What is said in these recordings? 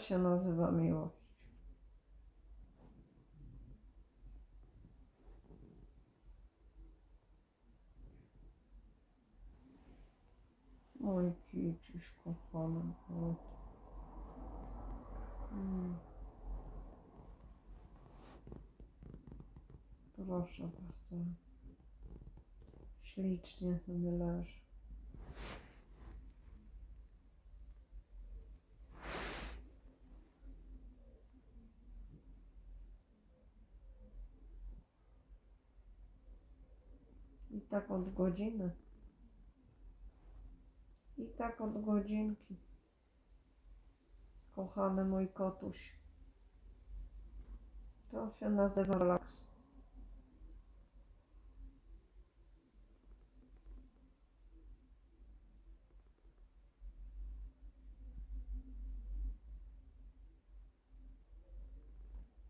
Się nazywa miłość. Mój kiciuś kochany. Mm. Proszę bardzo. Ślicznie sobie leży. I tak od godziny. I tak od godzinki. Kochany mój kotuś. To się nazywa relaks.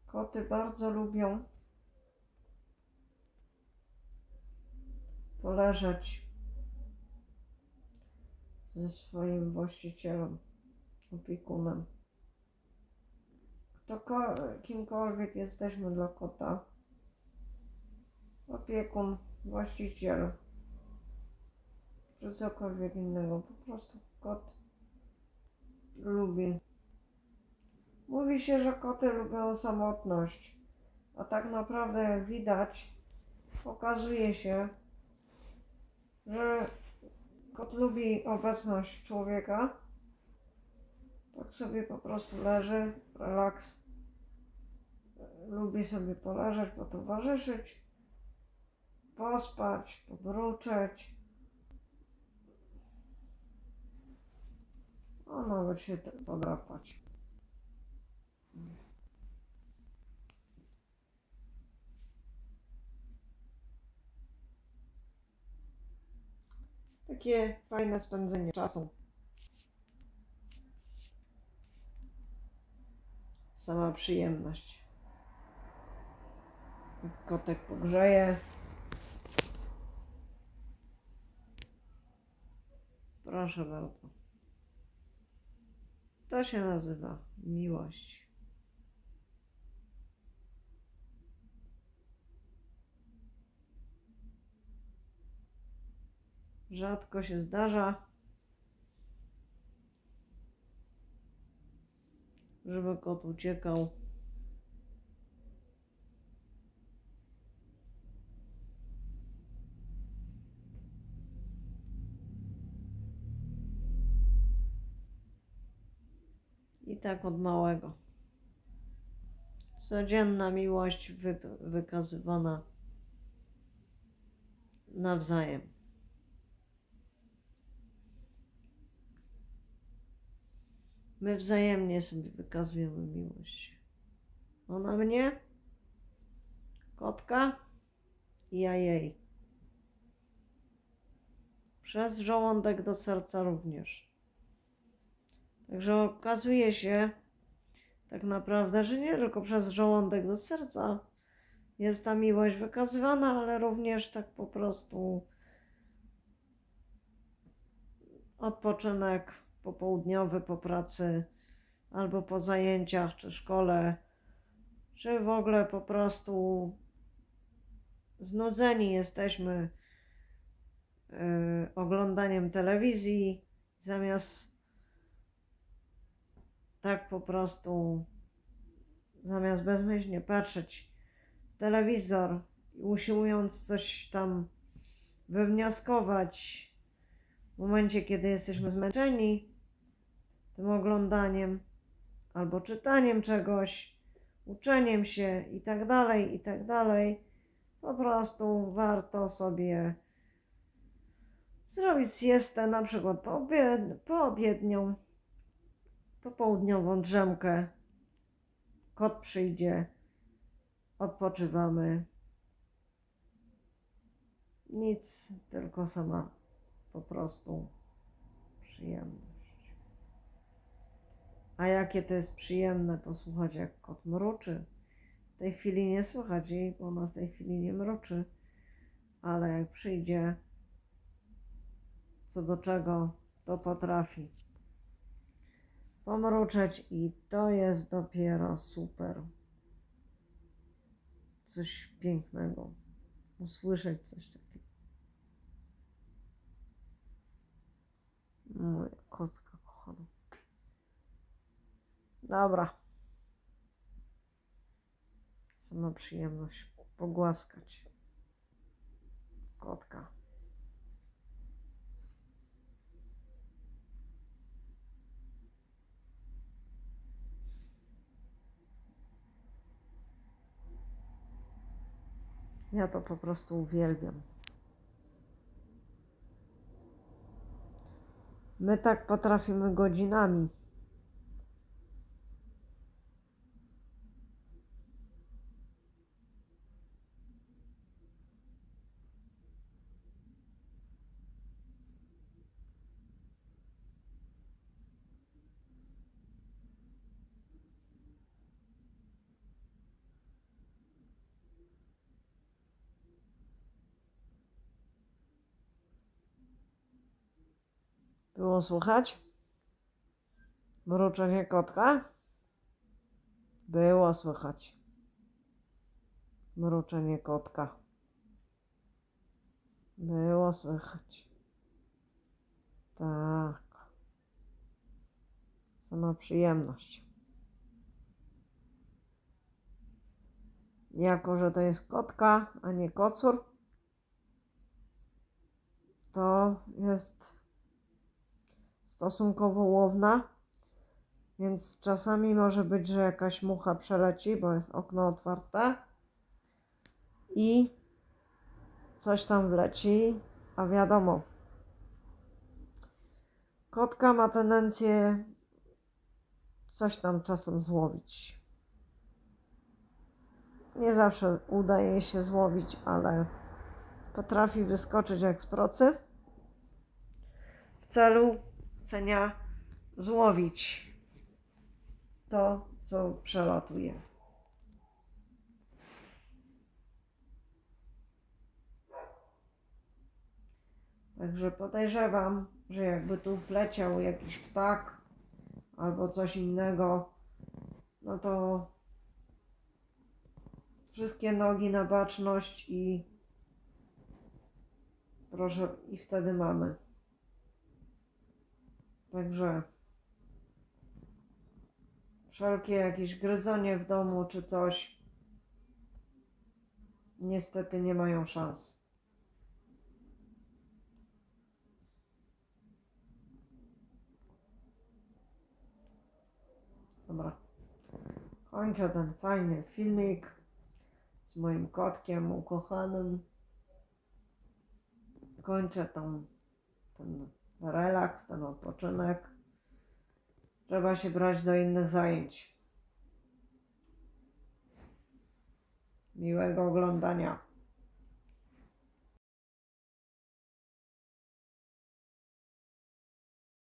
Koty bardzo lubią poleżeć ze swoim właścicielem, opiekunem. Ktoko, kimkolwiek jesteśmy dla kota, opiekun, właściciel, czy cokolwiek innego, po prostu kot lubi. Mówi się, że koty lubią samotność, a tak naprawdę, jak widać, okazuje się, że Kot lubi obecność człowieka. Tak sobie po prostu leży, relaks. Lubi sobie poleżeć, potowarzyszyć, pospać, pobruczeć. A nawet się podrapać. Takie fajne spędzenie czasu. Sama przyjemność. Kotek pogrzeje. Proszę bardzo. To się nazywa miłość. Rzadko się zdarza, żeby kot uciekał. I tak od małego. Codzienna miłość wy, wykazywana nawzajem. My wzajemnie sobie wykazujemy miłość. Ona mnie, kotka i ja jej. Przez żołądek do serca również. Także okazuje się tak naprawdę, że nie tylko przez żołądek do serca jest ta miłość wykazywana, ale również tak po prostu odpoczynek popołudniowy po pracy, albo po zajęciach, czy szkole, czy w ogóle po prostu znudzeni jesteśmy yy, oglądaniem telewizji, zamiast tak po prostu, zamiast bezmyślnie patrzeć w telewizor usiłując coś tam wywnioskować, momencie, kiedy jesteśmy zmęczeni tym oglądaniem albo czytaniem czegoś, uczeniem się i tak dalej, i tak dalej, po prostu warto sobie zrobić siestę, na przykład poobied- poobiednią, popołudniową drzemkę. Kot przyjdzie, odpoczywamy. Nic, tylko sama po prostu przyjemność. A jakie to jest przyjemne posłuchać, jak kot mruczy. W tej chwili nie słychać jej, bo ona w tej chwili nie mruczy, ale jak przyjdzie, co do czego, to potrafi. pomruczeć i to jest dopiero super. Coś pięknego. Usłyszeć coś takiego. Moja kotka kochana. Dobra. Sama przyjemność pogłaskać kotka. Ja to po prostu uwielbiam. My tak potrafimy godzinami. Było słychać? Mruczenie kotka? Było słychać. Mruczenie kotka. Było słychać. Tak. Sama przyjemność. Jako, że to jest kotka, a nie kocur, to jest stosunkowo łowna, więc czasami może być, że jakaś mucha przeleci, bo jest okno otwarte i coś tam wleci, a wiadomo, kotka ma tendencję coś tam czasem złowić. Nie zawsze uda jej się złowić, ale potrafi wyskoczyć jak z procy w celu chcenia złowić to, co przelatuje. Także podejrzewam, że jakby tu wleciał jakiś ptak albo coś innego, no to wszystkie nogi na baczność i proszę, i wtedy mamy. Także wszelkie jakieś gryzonie w domu czy coś niestety nie mają szans. Dobra. Kończę ten fajny filmik z moim kotkiem ukochanym. Kończę tą, ten relaks, ten odpoczynek. Trzeba się brać do innych zajęć. Miłego oglądania.